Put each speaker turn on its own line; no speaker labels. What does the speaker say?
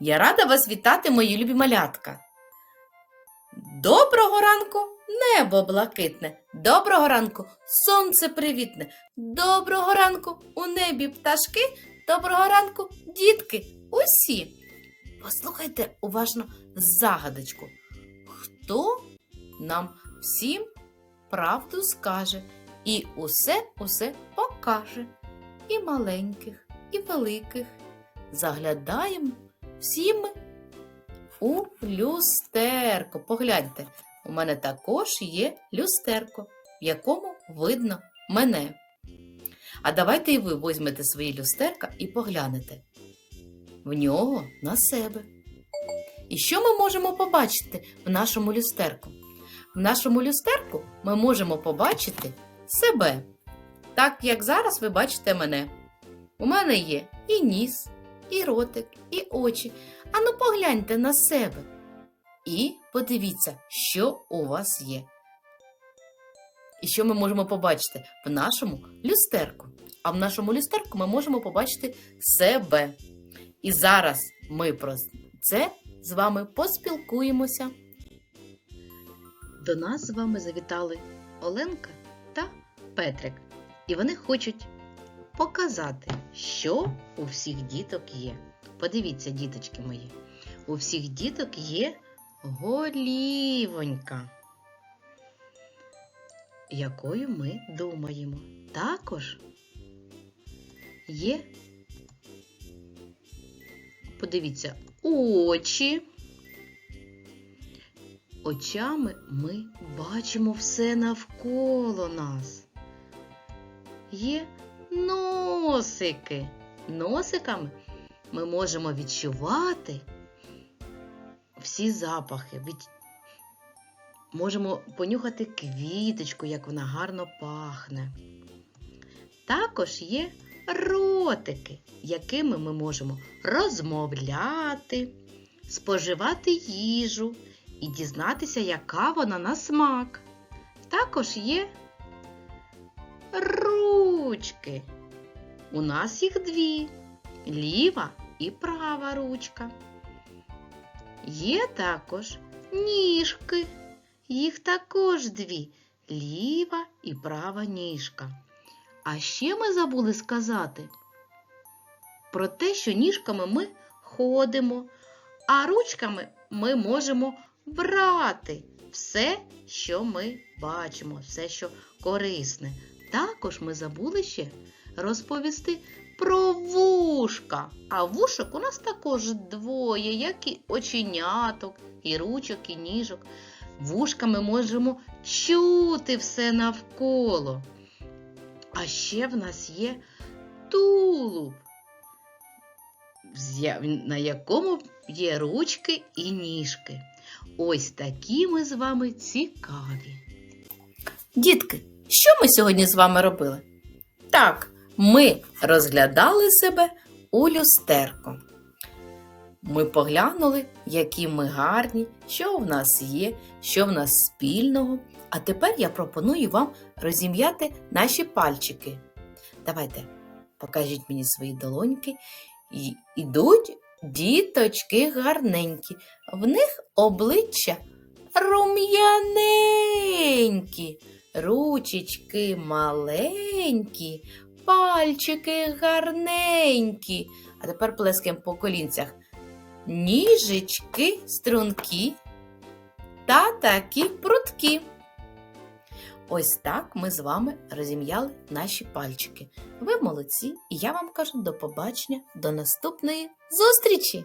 Я рада вас вітати, мої любі малятка. Доброго ранку, небо блакитне. Доброго ранку, сонце привітне. Доброго ранку, у небі пташки. Доброго ранку, дітки, усі. Послухайте уважно загадочку. Хто нам всім правду скаже і усе усе покаже, і маленьких, і великих. Заглядаємо всі ми у люстерко. Погляньте, у мене також є люстерко, в якому видно мене. А давайте і ви візьмете свої люстерка і поглянете в нього на себе. І що ми можемо побачити в нашому люстерку? В нашому люстерку ми можемо побачити себе. Так як зараз ви бачите мене. У мене є і ніс, і ротик, і очі. Ану погляньте на себе. І подивіться, що у вас є. І що ми можемо побачити в нашому люстерку. А в нашому люстерку ми можемо побачити себе. І зараз ми про це з вами поспілкуємося. До нас з вами завітали Оленка та Петрик. І вони хочуть показати, що у всіх діток є. Подивіться, діточки мої. У всіх діток є голівонька, якою ми думаємо. Також є, подивіться, очі. Очами ми бачимо все навколо нас. Є носики. Носиками ми можемо відчувати всі запахи. Від... Можемо понюхати квіточку, як вона гарно пахне. Також є ротики, якими ми можемо розмовляти, споживати їжу і дізнатися, яка вона на смак. Також є ручки. У нас їх дві ліва і права ручка. Є також ніжки. Їх також дві ліва і права ніжка. А ще ми забули сказати про те, що ніжками ми ходимо, а ручками ми можемо брати все, що ми бачимо, все, що корисне. Також ми забули ще розповісти про вушка. А вушок у нас також двоє, як і оченяток, і ручок, і ніжок. Вушками можемо чути все навколо. А ще в нас є тулуб, на якому є ручки і ніжки. Ось такі ми з вами цікаві. Дітки, що ми сьогодні з вами робили? Так, ми розглядали себе у люстерку. Ми поглянули, які ми гарні, що в нас є, що в нас спільного. А тепер я пропоную вам розім'яти наші пальчики. Давайте, покажіть мені свої долоньки. І ідуть діточки гарненькі. В них обличчя рум'яненькі, ручечки маленькі, пальчики гарненькі. А тепер плескаємо по колінцях. Ніжечки стрункі та такі пруткі. Ось так ми з вами розім'яли наші пальчики. Ви молодці, і я вам кажу до побачення, до наступної зустрічі!